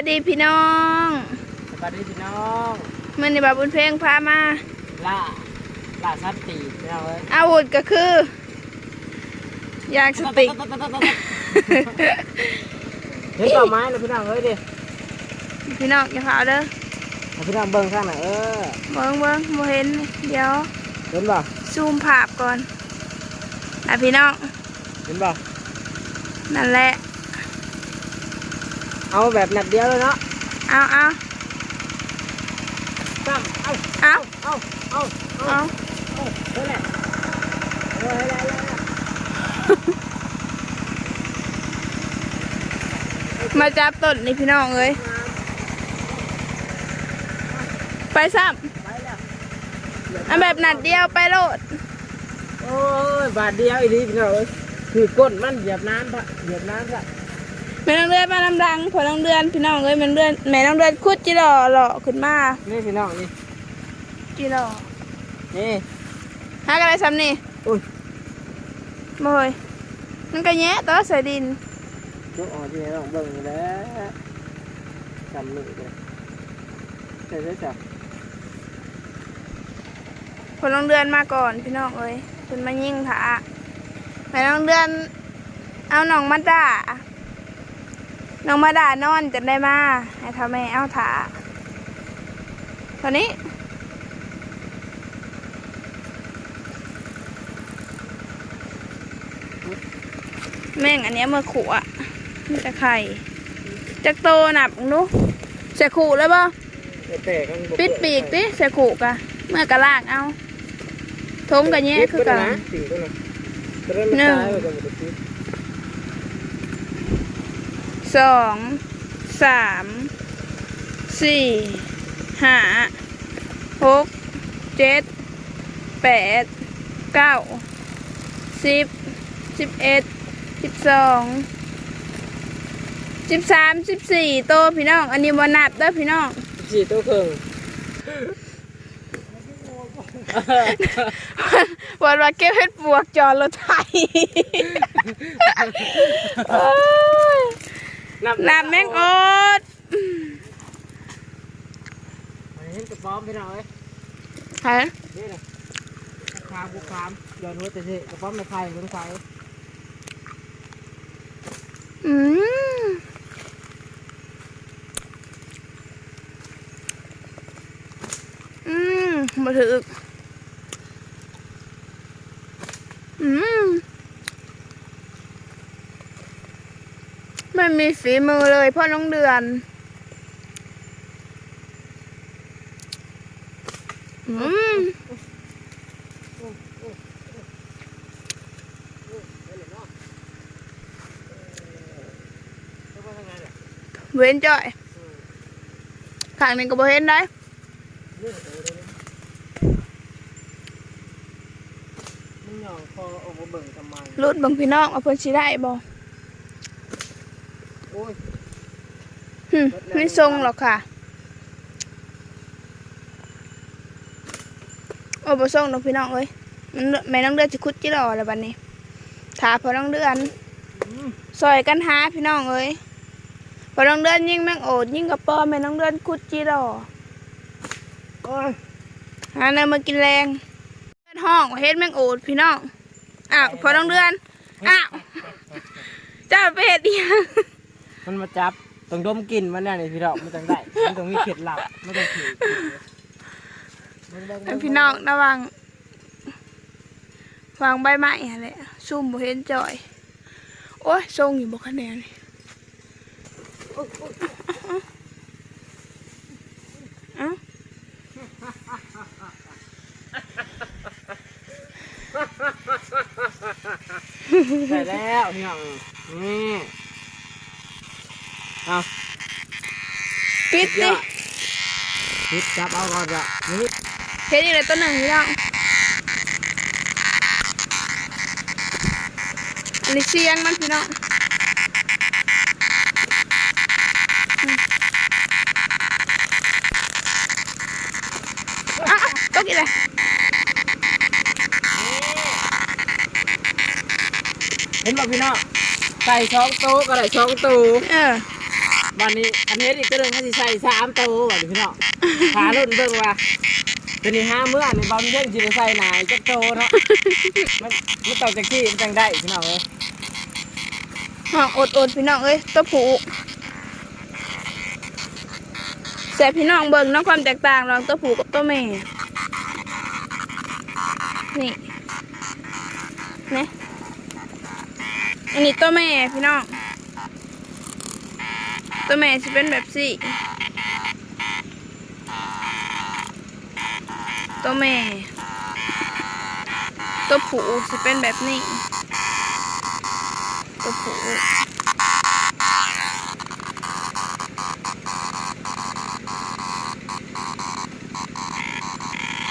วัสดีพี่น้องสวัสดีพี่น้องมื่อนี้บาบุญเพลงพามาล่าล่าสัตว์ตีพี่น้องเอ้ยอาวุธก็คือยางสติกเห็นต่อไม้เลยพี่น้องเอ้ยดิพี่น้องอย่าเผาเด้อเอาพี่น้องเบิ่งข้างหน่อยเออเบิ้งเบิ้งโมเห็นเดี๋ยวเห็นบ่ซูมภาพก่อนอะพี่น้องเห็นบ่นั่นแหละ เอาแบบหนักเดียวเลยเนาะเอาเอาตั้มเอาเอาเอาเอาเอาเอาเอาเฮ้ยแหละเฮ้ยแหละเฮ้ยแหละมาจับต้นนี่พี่น้องเอ้ยไปซ้ไปแล้วำอันแบบนัดเดียวไปโลด โอ้ยบาทเดียวอีดีพี่น้องเอ้ยคือก้นมันเหยียบน้ำปะเหยียบน้ำปะ แม่น้องเดือนมาลำดังพอน้องเดือน พี่น้องเอ้ยแม่น้องเดือนแม่น้องเดือนคุดจิหล่อหล่อขึ้นมานี่พี่น้องนี่จิหล่อนี่หากันอะไรซ้ำนี่อุ้ยบ่เฮ้ยมันก็แยะตัวใส่ดินลูกอ่อนที่น้องเบิ่งอยู่แล้วจำหนึ่งเลยใช่ใช่จ้ะพอน้องเดือนมาก่อนพี่น้องเอ้ยเพิ่นมายิงผาแม่น้องเดือน เอาน้องมาด่า น้องมาด่านอนจนได้มาให้ทำแม่เอาถาตอนนี้แม่งอันเนี้ยมือขู่อะมันจะไข่จักโตหนับนุเสียขู่แล้วป่ะแต่กันปิดปีกดิเสียขู่กะเมื่อกะลากเอาทงกันแย่คือกันปีกก็นะจะได้ไม่ตายไปกันหมดทุก สองสามสี่ห้าหกเจ็ดแปดเก้าสิบสิบเอ็ดสิบสองสิบสามสิบสี่โตพี่น้อง อันนี้บนับเด้อพี่น้องสี่ตัวครึ่งวันว่าเก็บเห็ดปวกจอรถไถโอ้ยนับแมงอดเห็นกระป๋อมพี่น้องเอ้ยฮะนี่เลยคามกูคามย้อนหัวแต่สิกระป๋อมไม่ไข่ไม่ไข่อืมอืมมาถึกอืม ไม่มีฝีมือเลยพ่อน้องเดือนอืมเว้นจ่อยข้างหนึงก็บ่เห็นได้มันหย่องคอออกมาเบิ่งทำไมรุดเบางพี่น้องว่าเพิ่นสิได้บ่โอ้ ยหึไม่ทรงหรอกค่ะโอ้บ่ทรงดอกพี่น้องเอ้ยมันแม่น้องเดือนสิคุดจิรอแล้วบัดนี้ถ้าพอน้องเดือนซอยกันหาพี่น้องเอ้ยพอน้องเดือนยิงแมงโอดยิงกระป๋อแม่น้องเดือนคุดจิรอโอ้ยหาเนยมากินแรงเดือนห้องเฮ็ดแมงโอดพี่น้องอ้าวพอน้องเดือนอ้าวเจ้าไปเฮ็ดอีหยัง มันมาจับต้องดมกลิ่นมันเนี่ยนี่พี่น้องมันต้องได้มันต้องมีเข็ดหลับมันต้องถือเบิ่งเบิ่งให้เบิ่งพี่น้องระวังวางใบไม้อะไรซุ่มบ่เห็นจ่อย โอ้ยทรงอยู่บ่คะแนนนี่เอ้าได้แล้วพี่น้องนี่ เอาปิดยดิอดปิดจับเอาก่อนจ้ะนี่เห็นอีกเลยตัวหนึ่งพี่น้องอันนี้เสียงมันพี่น้องอืมอะอะตกอีกเลยเห็นบ่พี่น้องใส่ช่องตู้ก็ได้ช่องตู้เออ วันนี้อันนี้อีกตัวหนึงเขาสิใส่สามตัวว่ะพี่น้องหารุ่นเบิ่งว่าตัวนี้ห้าเมื่อนี่บอลเล่นสิได้ใส่หนายจักโตเนาะมันมันต้องจักที่มันจังได้พี่น้องเอ้ยห้องอดอดพี่น้องเอ้ยตัวผูแต่พี่น้องเบิ่งเน้องความแตกต่างระหว่างตัวผูกับตัวแม่นี่นี่อันนี้ตัวแม่พี่น้อง ตัวแม่จะเป็นแบบสี่ตัวแม่ ตัวผูจะเป็นแบบนี้ ตัวผู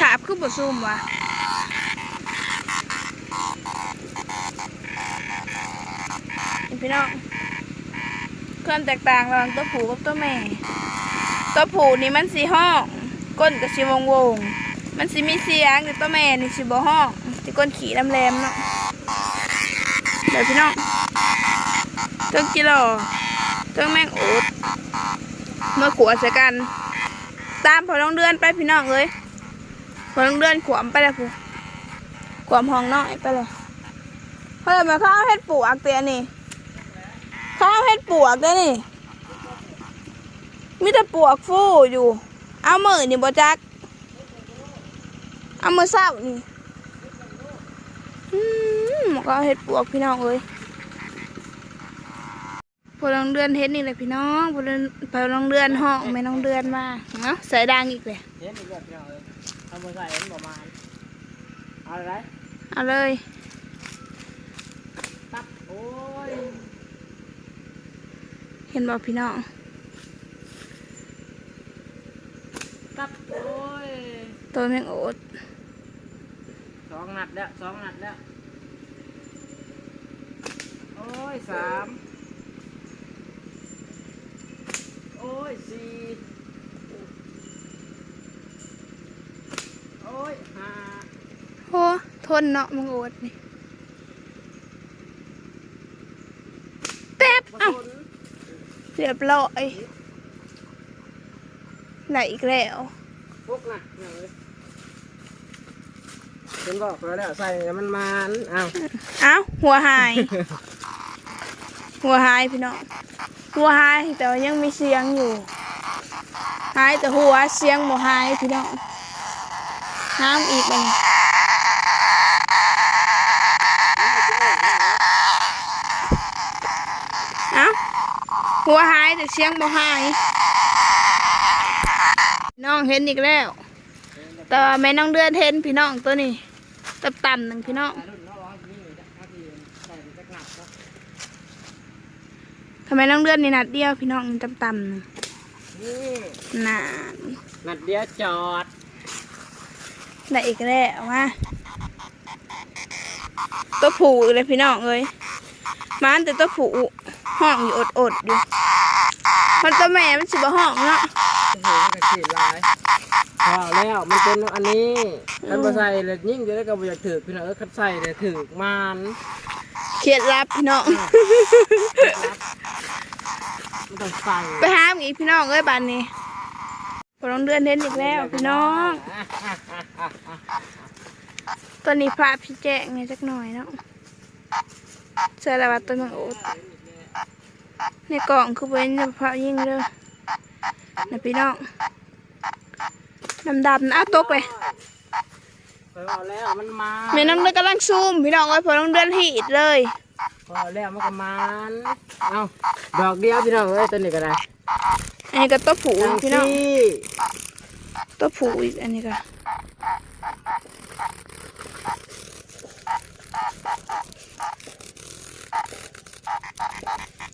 ขาบคือบซุ่มวะพี่น้อง ความแตกต่างระหว่างตัวผูกับตัวแม่ ตัวผูนี่มันสีห้องก้นกับสีวงวง มันสีมีเสียงแต่ตัวแม่นี่สีบ่ห้องสีก้นขี่ลำแรมๆเนาะเดี๋ยวพี่น้องเรื่องกิโลเรื่องแมงอูดเมื่อขวดใส่กัน ตามพอลงเดือนไปพี่น้องเลยพอลงเดือนขวมไปแล้วผู้ขวมห้องน้อยไปเลยเฮ้ยมาข้าวเฮ็ดปวกเตียนี่ ข้าวเฮ็ดปวกเด้อนี่มีแต่ปวกฟูอยู่ เอามือนี่บ่จัก เอามือเศร้านี่อืมก็เฮ็ดปวกพี่น้องเอ้ยพอลองเดือนเห็นนี่แหละพี่น้องพอลองพอลองเดือนห้องไม่น้องเดือนมาเนาะใส่ดังอีกเลยเห็นอีกแล้วพี่น้องเอ้ยเอามาใส่เห็นประมาณเอาอะไรเอาเลยตับโอ้ย เห็นบอกพี่น้องตับโอ้ยตัวแมงโอดสองนัดแล้วสองนัดแล้ว โอ้ยสามโอ้ยสี่โอ้ยห้าโอ้ทนเนาะแมงโอดนี่แป๊บ บ่ เอ้า ทน เรียบร้อยไหลอีกแล้วพวกน่ะเนี่ยเลยเป็นบอกแล้วแล้วใส่แล้วมันมันอ้าวเอ้าหัวหาย หัวหายพี่น้องหัวหายแต่ว่ายังมีเสียงอยู่หายแต่หัวเสียงบ่หายพี่น้องน้ำอีกเลยเอ้า หัวหายแต่เสียงบ่หายพี่น้องเห็นอีกแล้ว แต่ว่าแม่น้องเดือนเห็นพี่น้องตัวนี้ตับตันหนึ่งพี่น้องรุ่นน้องนี่ถ้าที่ใส่จักหนักก็ทำไมน้องเดือนนี่นัดเดียวพี่น้องตับตันหนึ่งนี่นานนัดเดียวจอด ได้อีกแล้วมาตัวผูอีกเลยพี่น้องเอ้ยมาอันแต่ตัวผู ห้องอยู่อดอดๆอยู่ มันตัวแม่มันสิบ่ห้องเนาะโอ้โหกระขีดลายพอแล้วมันเป็นอันนี้คันบ่ใส่เลยยิ่งจะได้ก็บ่อยากถือพี่น้องเออคันใส่เลยถือมันเครียดรับพี่น้อง มันต้องใส่ไปหามอีกพี่น้องเอ้ยบานนี้พอน้องเดือนเห็นอีกแล้วพี่น้อง ตอนนี้พระพี่แจ้งเนี่ยจักหน่อยเนาะใส่ละวัดต้นมังโอด ในกล่องคือเป็นพระยิ่งเด้อนะพี่น้องดำๆนะเอาตกเลยพอแล้วมันมาแม่น้องเดือนกำลังซูมพี่น้องเอ้ยพอน้องเดือนหีดเลยพอแล้วมันก็มันเอาดอกเดียวพี่น้องเอ้ยตัวนี้ก็ได้อันนี้ก็ตัวผูอีกพี่น้องที่ตัวผูอีกอันนี้ก็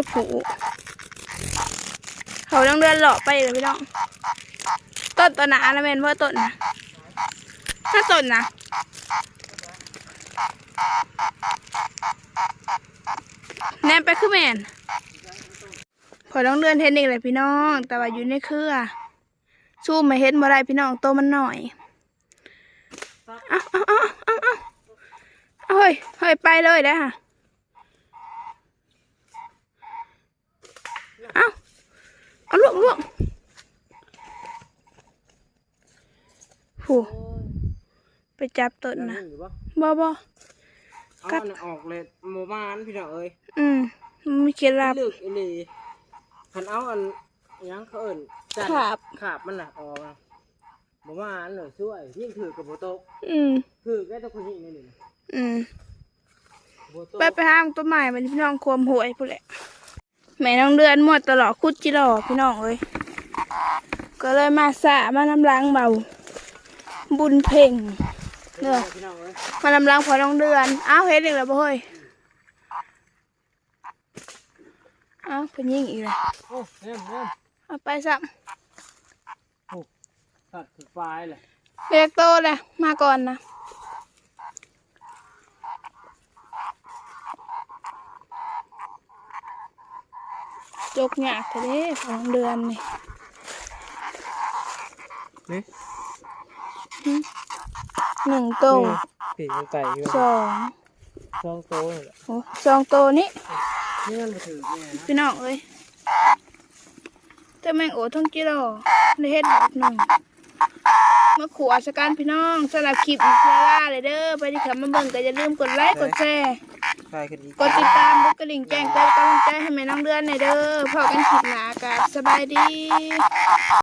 ตัวผูเขาต้องเดินหลอไปเลยพี่น้องต้นตัวหนาแล้วเมนเพื่อต้นนะถ้าต้นนะแนมไปคือแมนพอต้องเดินเทนนิคเลยพี่น้อง แต่ว่าอยู่ในเครือสู้มาเห็นบ่ได้พี่น้องโตมันหน่อยเอาเอาเอาเอาเอาเอาเฮ้ยเฮ้ยไปเลยได้ค่ะ เอาเอาลูกลูกผู้ไปจับต้นนะอยู่ปะบ่บ่เอาอันนั้นออกเลยโมมานพี่น้องเอ้ยอืมมันมีเคล็ดลับลึกอีหลีคันเอาอันอิหยังเขาเอิ้นจัดขาบขาบมันน่ะออกนะโมมานเลยช่วยยิ่งถือกับโบโตะอืมถือแค่ตะคนนี้นี่นี่อืมโบโตะไปไปห้างต้นไม้มันพี่น้องควมหวยพูดแหละ แม่น้องเดือนหมดตลอดคุดจิรอพี่น้องเอ้ยก็เลยมาสะมานำล้างเบา บุญเพ่งเด้อพี่น้องเอ้ยมานำล้างพอน้องเดือนอ้าวเฮ็ดอีกแล้วบ่เฮ้ยอ้าวเพิ่นยิงอีกแล้วโอ้เริ่มเริ่มเอาไปซ้ตัดคือไฟเลยำเรียกโตเลยมาก่อนนะ จกหยากเด้พอน้องเดือนนี่นี่หนึ่งโตผีมันไก่อยู่สองสองโตนี่แหละโอ้สองโตนี้นี่มันมาถือเนี่ยนะพี่น้องเอ้ยเจะแมงโอท่องกิโลในเฮ็ดแบบหนึ่งมาขวาสกันพี่น้องสำหรับคลิปอีกเวลาเลยเด้อไปที่เขามาเบิ่งก็อย่าลืมกดไลค์กดแชร์ ใช่ขึ้นอีกดติดตามกดกระดิ่งแจ้งเตือนกำลังใจให้แม่น้องเดือนหน่อยเด้อพอกันคลิปหน้ากับสบายดี